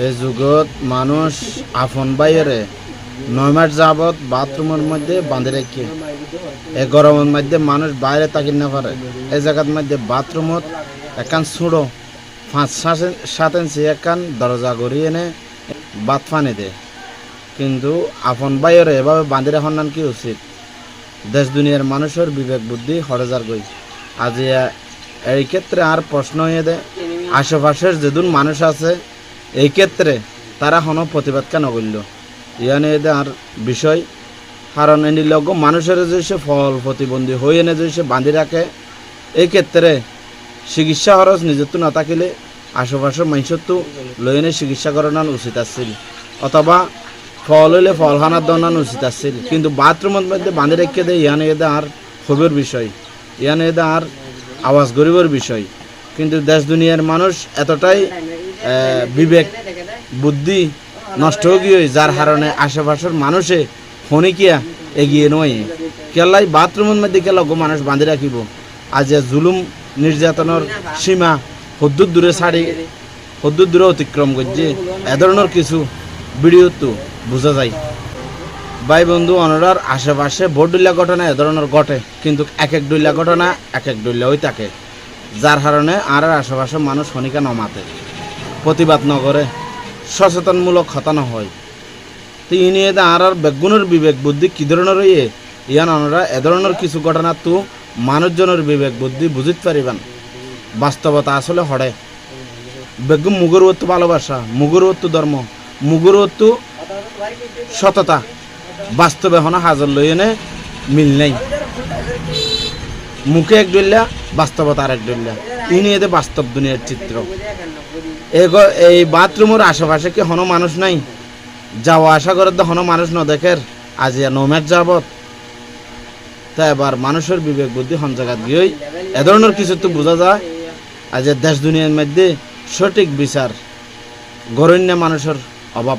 এই যুগত মানুষ আপন বাইরে নয় মাস যাবৎ বাথরুমের মধ্যে বাঁধে রেখে, এই গরমের মধ্যে মানুষ বাইরে তাকিয়ে না পারে। এই জায়গার মধ্যে বাথরুমত একান ছুড়ো, পাঁচ, সাত ইঞ্চি একান দরজা গড়িয়ে এনে বাত ফানি দে। কিন্তু আপন বাইরে এভাবে বাঁধে রাখার নাম কি উচিত? দেশ দুনিয়ার মানুষের বিবেক বুদ্ধি হরজার গই। আজি এই ক্ষেত্রে আর প্রশ্ন হয়ে দেয় আশেপাশের যেদুন মানুষ আছে এই ক্ষেত্রে তারা কোনো প্রতিবাদ কেন করল? ইয়ানে আর বিষয়। কারণ এনি লগ মানুষের যে সে ফল প্রতিবন্ধী হয়ে এনে যে সে বাঁধি রাখে এই ক্ষেত্রে চিকিৎসা খরচ নিজের না থাকিলে আশেপাশের মানুষের তো লই এনে চিকিৎসা করানো উচিত আছিল। অথবা ফল হইলে ফল খানার দনানো উচিত আছিল। কিন্তু বাথরুমের মধ্যে বাঁধি রেখে দেয় ইয়ানে এদে আর ক্ষোভের বিষয়। ইয়ানে এদে আর আওয়াজ গরিবের বিষয়। কিন্তু দেশ দুনিয়ার মানুষ এতটাই বিবেক, বুদ্ধি নষ্ট হয়ে গিয়ে যার কারণে আশেপাশের মানুষে ফনিকিয়া এগিয়ে নয়। কেলাই বাথরুমের মধ্যে কেলা গো মানুষ বাঁধি রাখিব। আজ জুলুম নির্যাতনের সীমা হদ্দুর দূরে ছাড়ি, হদ্দুর দূরে অতিক্রম করছে। এ ধরনের কিছু ভিডিও তো বোঝা যায়। ভাই বন্ধু, অনরার আশেপাশে ভোট ডুল্লা ঘটনা এ ধরনের ঘটে, কিন্তু এক এক ডুল্লা ঘটনা এক এক ডুল্লা হয়ে থাকে। যার কারণে আর আর আশেপাশে মানুষ শনিকা নমাতে প্রতিবাদ নগরে সচেতনমূলক হতানো হয়। তো ই নিয়ে আর বেগুনের বিবেক বুদ্ধি কি ধরনের ইয়ে ইয়ান অনরা এ ধরনের কিছু ঘটনা তো মানুষজনের বিবেক বুদ্ধি বুঝিত পারিবান। বাস্তবতা আসলে হড়ে। বেগুন মুগুর ওত্তু ভালোবাসা, মুগুর ওত্তু ধর্ম, মুগুর সততা। বাস্তবে হনা হাজার লই এনে মিল নেই। মুখে এক ডলিয়া বাস্তবতা আর এক ডলিয়া ইনি এতে বাস্তব দুনিয়ার চিত্র। এই বাথরুমের আশেপাশে কি হনো মানুষ নাই? যাওয়া আসা করে তো হনো মানুষ ন দেখের আজ নমের যাবত তা এবার মানুষের বিবেক, বুদ্ধি হন জায়গাত গিয়েই এ ধরনের কিছু তো বোঝা যায়। আজ দেশ দুনিয়ার মধ্যে সঠিক বিচার গরণ্য মানুষের অভাব